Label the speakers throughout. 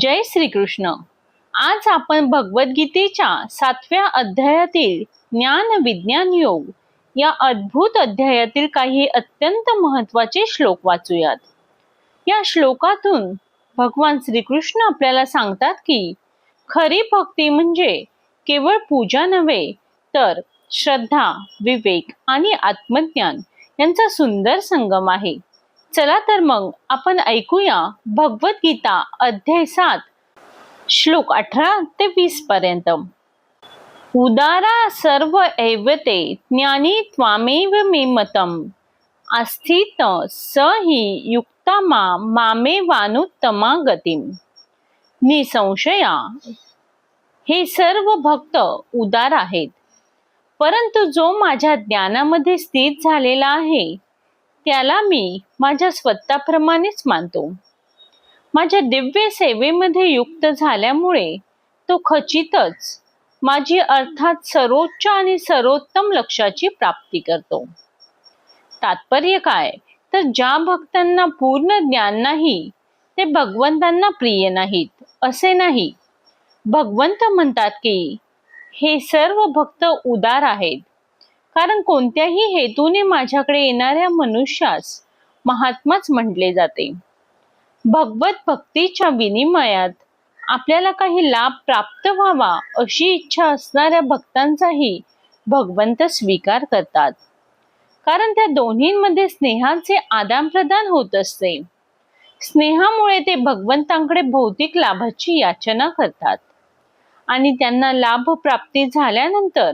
Speaker 1: जय श्रीकृष्ण. आज आपण भगवद्गीतेच्या सातव्या अध्यायातील ज्ञान विज्ञान योग या अद्भुत अध्यायातील काही अत्यंत महत्त्वाचे श्लोक वाचूयात. या श्लोकातून भगवान श्रीकृष्ण आपल्याला सांगतात की खरी भक्ती म्हणजे केवळ पूजा नव्हे तर श्रद्धा विवेक आणि आत्मज्ञान यांचा सुंदर संगम आहे. चला तर मग आपण ऐकूया भगवद्गीता अध्याय सात श्लोक अठरा ते वीस पर्यंत. उदारा सर्व ऐवते ज्ञानी त्वामेव मे मतम. अस्थित स हि युक्ता मा मामे वानुत्तमा गतिम निसंशया हे सर्व भक्त उदार आहेत. परंतु जो माझ्या ज्ञानामध्ये स्थित झालेला आहे त्याला मी माझ्या स्वतःप्रमाणेच मानतो. माझ्या दिव्य सेवेमध्ये युक्त झाल्यामुळे तो खचितच माझी अर्थात सर्वोच्च आणि सर्वोत्तम लक्षाची प्राप्ती करतो. तात्पर्य काय? तर ज्या भक्तांना पूर्ण ज्ञान नाही ते भगवंतांना प्रिय नाहीत असे नाही. भगवंत म्हणतात की हे सर्व भक्त उदार आहेत कारण कोणत्याही हेतूने माझ्याकडे येणाऱ्या मनुष्यास महात्माच म्हटले जाते. भगवत भक्तीच्या विनिमयात आपल्याला काही लाभ प्राप्त व्हावा अशी इच्छा असणाऱ्या भक्तांचाही भगवंत स्वीकार करतात. कारण त्या दोन्हींमध्ये स्नेहाचे आदान प्रदान होत असते. स्नेहामुळे ते भगवंतांकडे भौतिक लाभाची याचना करतात. आणि त्यांना लाभ प्राप्ती झाल्यानंतर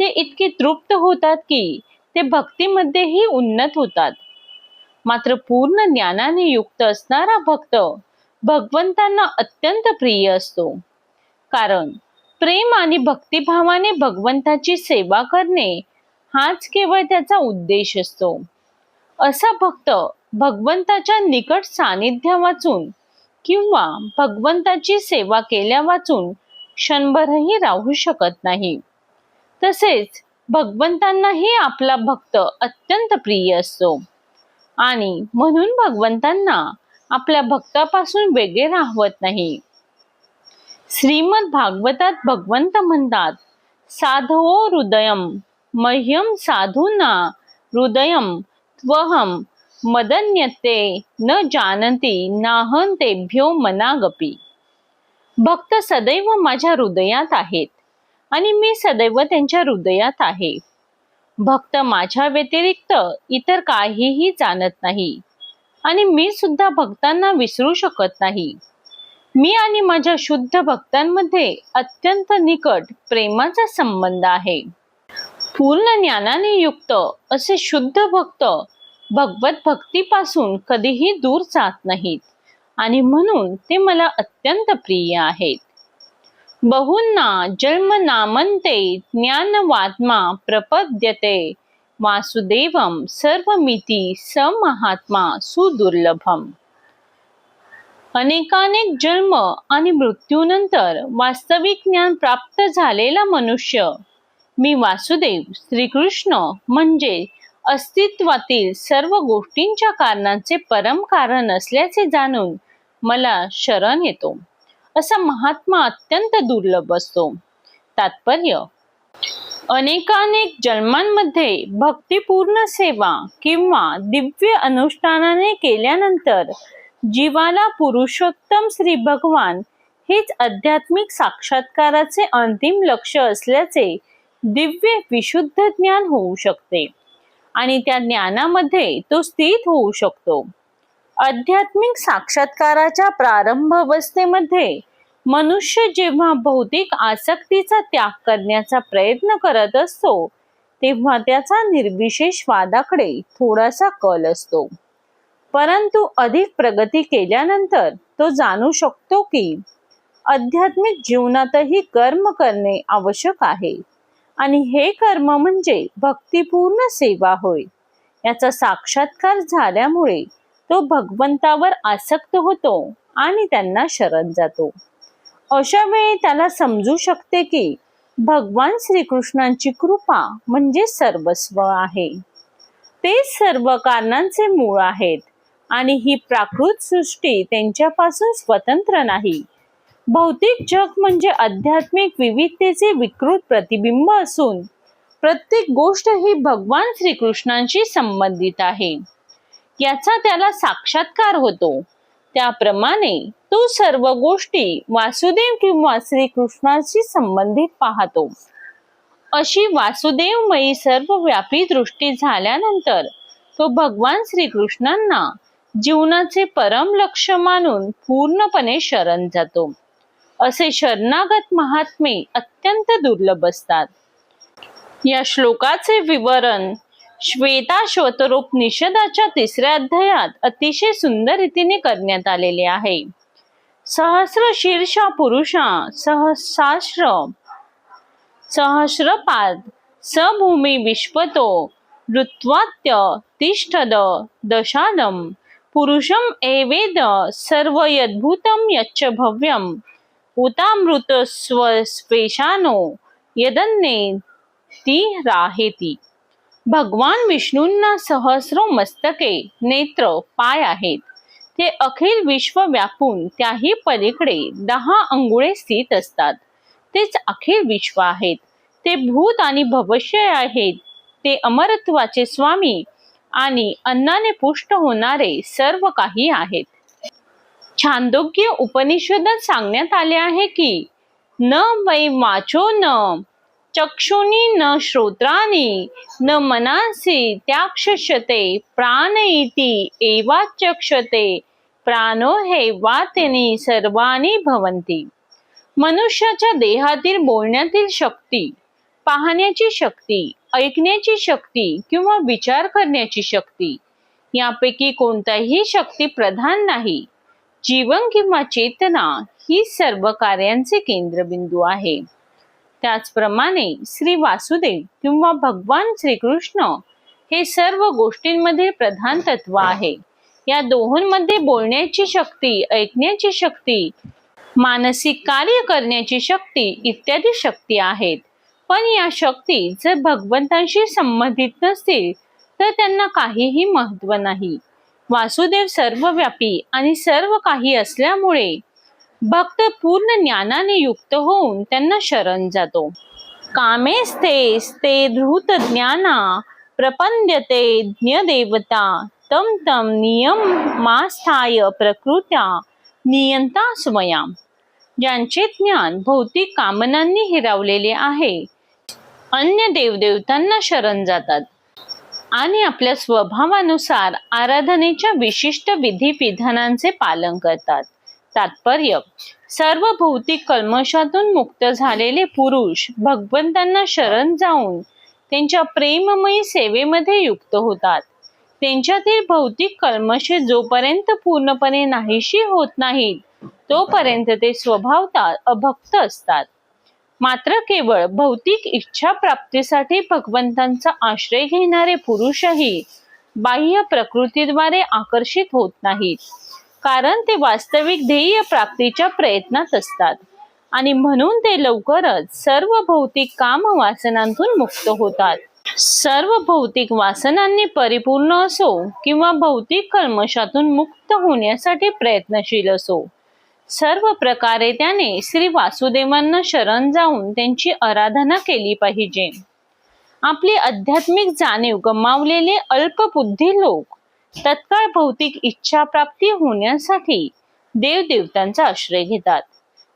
Speaker 1: ते इतके तृप्त होतात की ते भक्तीमध्येही उन्नत होतात. मात्र पूर्ण ज्ञानाने युक्त असणारा भक्त भगवंतांना अत्यंत प्रिय असतो. कारण प्रेम आणि भक्तिभावाने भगवंताची सेवा करणे हाच केवळ त्याचा उद्देश असतो. असा भक्त भगवंताच्या निकट सानिध्या वाचून किंवा भगवंताची सेवा केल्या वाचून क्षणभरही राहू शकत नाही. तसेच भगवंतांनाही आपला भक्त अत्यंत प्रिय असतो. आणि म्हणून भगवंतांना आपल्या भक्तापासून वेगळे राहवत नाही. श्रीमद भागवतात भगवंत म्हणतात साधवो हृदयम मह्यम साधूना हृदयम त्वहम मदन्यते न जानती नाहन तेभ्यो मनागपी. भक्त सदैव माझ्या हृदयात आहेत. आणि मी सदैव त्यांच्या हृदयात आहे. भक्त माझ्या व्यतिरिक्त इतर काहीही जाणत नाही. आणि मी सुद्धा भक्तांना विसरू शकत नाही. मी आणि माझ्या शुद्ध भक्तांमध्ये अत्यंत निकट प्रेमाचा संबंध आहे. पूर्ण ज्ञानाने युक्त असे शुद्ध भक्त भगवत भक्तीपासून कधीही दूर जात नाहीत. आणि म्हणून ते मला अत्यंत प्रिय आहेत. बहुना जन्म नामन्ते ज्ञानवात्मा प्रपद्यते। वासुदेवम सर्वमिती समहात्मा सुदुर्लभम। अनेकानेक जन्म आणि मृत्यूनंतर वास्तविक ज्ञान प्राप्त झालेला मनुष्य। मी वासुदेव श्रीकृष्ण म्हणजे अस्तित्वातील सर्व गोष्टींच्या कारणांचे परम कारण असल्याचे जाणून मला शरण येतो। असा महात्मा अत्यंत दुर्लभ असतो. तात्पर्य अनेकानेक जन्मांमध्ये भक्तिपूर्ण सेवा किंवा दिव्य अनुष्ठानाने केल्यानंतर जीवाला पुरुषोत्तम श्री भगवान हेच आध्यात्मिक साक्षात्काराचे अंतिम लक्ष असल्याचे दिव्य विशुद्ध ज्ञान होऊ शकते आणि त्या ज्ञानामध्ये तो स्थित होऊ शकतो. आध्यात्मिक साक्षात्काराच्या प्रारंभ अवस्थेमध्ये मनुष्य जेव्हा भौतिक आसक्तीचा त्याग करण्याचा प्रयत्न करत असतो तेव्हा त्याचा निर्विशेष वादाकडे थोडासा कल असतो. परंतु अधिक प्रगती केल्यानंतर तो जाणू शकतो की आध्यात्मिक जीवनातही कर्म करणे आवश्यक आहे आणि हे कर्म म्हणजे भक्तिपूर्ण सेवा होय. याचा साक्षात्कार झाल्यामुळे तो भगवंतावर आसक्त होतो आणि त्यांना शरण जातो. अशा वेळी त्याला समजू शकते की भगवान श्रीकृष्णांची कृपा म्हणजे सर्वस्व आहे. ते सर्व कारणांचे मूळ आहेत आणि ही प्राकृत सृष्टी त्यांच्यापासून स्वतंत्र नाही. भौतिक जग म्हणजे आध्यात्मिक विविधतेचे विकृत प्रतिबिंब असून प्रत्येक गोष्ट ही भगवान श्रीकृष्णांशी संबंधित आहे. याचा त्याला साक्षात्कार होतो. त्याप्रमाणे तो सर्व गोष्टी वासुदेव किंवा श्रीकृष्णाशी संबंधित पाहतो. अशी वासुदेवमयी सर्व व्यापी दृष्टी झाल्यानंतर तो भगवान श्रीकृष्णांना जीवनाचे परम लक्ष मानून पूर्णपणे शरण जातो. असे शरणागत महात्मे अत्यंत दुर्लभ असतात. या श्लोकाचे विवरण श्वेताश्वतरोपनिषदाच्या तिसऱ्या अध्यायात अतिशय सुंदर रीतीने करण्यात आलेले आहे. सहस्र शीर्षा पुरुषा सहस्राश्र सहस्रपाद सभूमी विश्वतो ऋत्वात्य तिष्ठद दशादम पुरुषम एवेद सर्व यद्भूतं यच्च भव्यम उतामृत स्वस्पेशानो यदन्ने ती राहेती। भगवान विष्णूंना सहस्रो मस्तके नेत्र पाय आहेत. ते अखिल विश्व व्यापून त्याही पलीकडे दहा अंगुळे स्थित असतात. तेच अखिल विश्व आहेत. ते भूत आणि भविष्य आहेत. ते अमरत्वाचे स्वामी आणि अन्नाने पुष्ट होणारे सर्व काही आहेत. छांदोग्य उपनिषदात सांगण्यात आले आहे की न वै वाचो न चक्षुनी न श्रोत्रानी न मनासी त्याक्षते प्राण इति एवाचक्षते प्राणो हे वातिनी सर्वानी भवंती मनुष्याच्या देहातील बोलण्यातील शक्ती पाहण्याची शक्ती ऐकण्याची शक्ती किंवा विचार करण्याची शक्ती यापैकी कोणताही शक्ती प्रधान नाही. जीवन किंवा चेतना ही सर्व कार्यांचे केंद्रबिंदू आहे. त्याचप्रमाणे श्री वासुदेव किंवा भगवान श्रीकृष्ण हे सर्व गोष्टींमध्ये प्रधान तत्व आहे. या दोहोंमध्ये बोलण्याची शक्ती ऐकण्याची शक्ती मानसिक कार्य करण्याची शक्ती इत्यादी शक्ती आहेत. पण या शक्ती जर भगवंतांशी संबंधित नसतील तर त्यांना काहीही महत्त्व नाही. वासुदेव सर्वव्यापी आणि सर्व काही असल्यामुळे भक्त पूर्ण ज्ञानाने युक्त होऊन त्यांना शरण जातो. कामेस्ते ते धृत ज्ञाना प्रपंद्यते ज्ञदेवता तम तम नियम मास्थाय प्रकृत्या नियंता स्वया ज्यांचे ज्ञान भौतिक कामनांनी हिरावलेले आहे अन्य देवदेवतांना शरण जातात. आणि आपल्या स्वभावानुसार आराधनेच्या विशिष्ट विधी विधानांचे पालन करतात. तात्पर्य. सर्व भौतिक कल्मशातून मुक्त झालेले पुरुष भगवंतांना शरण जाऊन त्यांच्या प्रेममयी सेवेमध्ये युक्त होतात. त्यांच्यातील भौतिक कल्मशे जोपर्यंत पूर्णपणे नाहीशी होत नाहीत तोपर्यंत ते स्वभावता अभक्त असतात. मात्र केवळ भौतिक इच्छा प्राप्तीसाठी भगवंतांचा आश्रय घेणारे पुरुषही बाह्य प्रकृतीद्वारे आकर्षित होत नाहीत. कारण ते वास्तविक ध्येय प्राप्तीच्या प्रयत्नात असतात. आणि म्हणून ते लवकरच सर्व भौतिक काम वासनांतून मुक्त होतात. सर्व भौतिक वासनांनी परिपूर्ण असो किंवा भौतिक कल्मशातून मुक्त होण्यासाठी प्रयत्नशील असो. सर्व प्रकारे त्याने श्री वासुदेवांना शरण जाऊन त्यांची आराधना केली पाहिजे. आपली आध्यात्मिक जाणीव गमावलेले अल्पबुद्धी लोक तत्काळ भौतिक इच्छा प्राप्ती होण्यासाठी देवदेवतांचा आश्रय घेतात.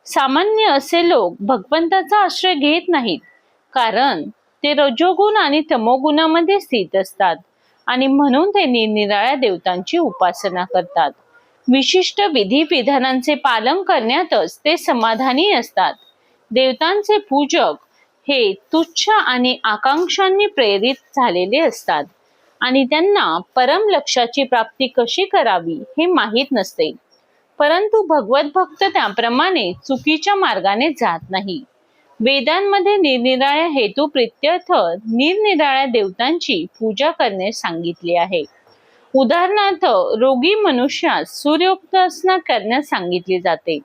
Speaker 1: सामान्य असे लोक भगवंताचा आश्रय घेत नाहीत कारण ते रजोगुण आणि तमोगुणामध्ये स्थित असतात आणि म्हणून ते निरनिराळ्या देवतांची उपासना करतात. विशिष्ट विधी विधानांचे पालन करण्यातच ते समाधानी असतात. देवतांचे पूजक हे तुच्छ आणि आकांक्षांनी प्रेरित झालेले असतात. आणि त्यांना परम लक्षाची प्राप्ती कशी करावी हे माहीत नसते. परंतु भगवत भक्त त्याप्रमाणे चुकीच्या मार्गाने जात नाही. वेदांमध्ये निरनिराळ्या हेतू प्रित्यर्थ निरनिराळ्या देवतांची पूजा करणे सांगितले आहे. उदाहरणार्थ रोगी मनुष्यास सूर्योपासना करण्यास सांगितली जाते.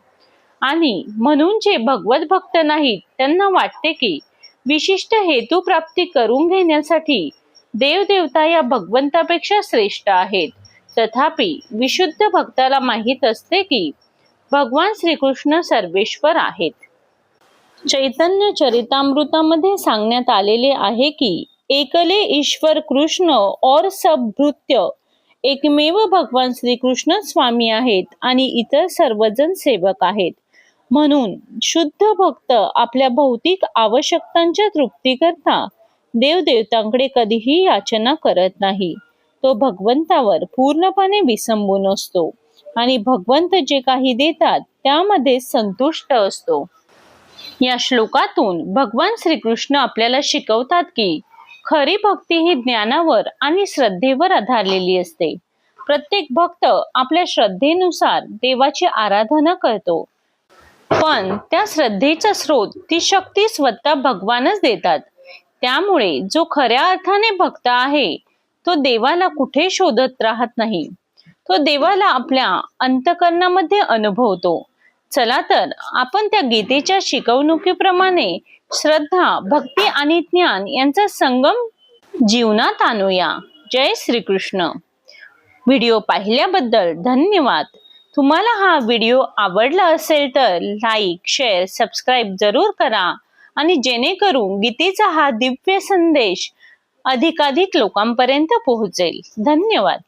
Speaker 1: आणि म्हणून जे भगवत भक्त नाहीत त्यांना वाटते की विशिष्ट हेतू प्राप्ती करून घेण्यासाठी देवदेवता या भगवंतापेक्षा श्रेष्ठ आहेत. तथापि विशुद्ध भक्ताला माहीत असते की भगवान श्रीकृष्ण सर्वेश्वर आहेत. चैतन्य चरितामृतामध्ये सांगण्यात आलेले आहे की एकले ईश्वर कृष्ण और सब भृत्य एकमेव भगवान श्रीकृष्ण स्वामी आहेत आणि इतर सर्वजण सेवक आहेत. म्हणून शुद्ध भक्त आपल्या भौतिक आवश्यकतांच्या तृप्तीकरता देवदेवतांकडे कधीही याचना करत नाही. तो भगवंतावर पूर्णपणे विसंबून असतो आणि भगवंत जे काही देतात त्यामध्ये संतुष्ट असतो. या श्लोकातून भगवान श्रीकृष्ण आपल्याला शिकवतात की खरी भक्ती ही ज्ञानावर आणि श्रद्धेवर आधारलेली असते. प्रत्येक भक्त आपल्या श्रद्धेनुसार देवाची आराधना करतो. पण त्या श्रद्धेचा स्रोत ती शक्ती स्वतः भगवानच देतात. त्यामुळे जो खऱ्या अर्थाने भक्त आहे तो देवाला कुठे शोधत राहत नाही. तो देवाला आपल्या अंतकरणामध्ये अनुभवतो. चला तर आपण त्या गीतेच्या शिकवणुकीप्रमाणे श्रद्धा भक्ती आणि ज्ञान यांचा संगम जीवनात आणूया. जय श्रीकृष्ण. व्हिडिओ पाहिल्याबद्दल धन्यवाद. तुम्हाला हा व्हिडिओ आवडला असेल तर लाईक शेअर सबस्क्राईब जरूर करा. आणि जेणेकरून गीतेचा हा दिव्य संदेश अधिकाधिक लोकांपर्यंत पोहोचेल. धन्यवाद.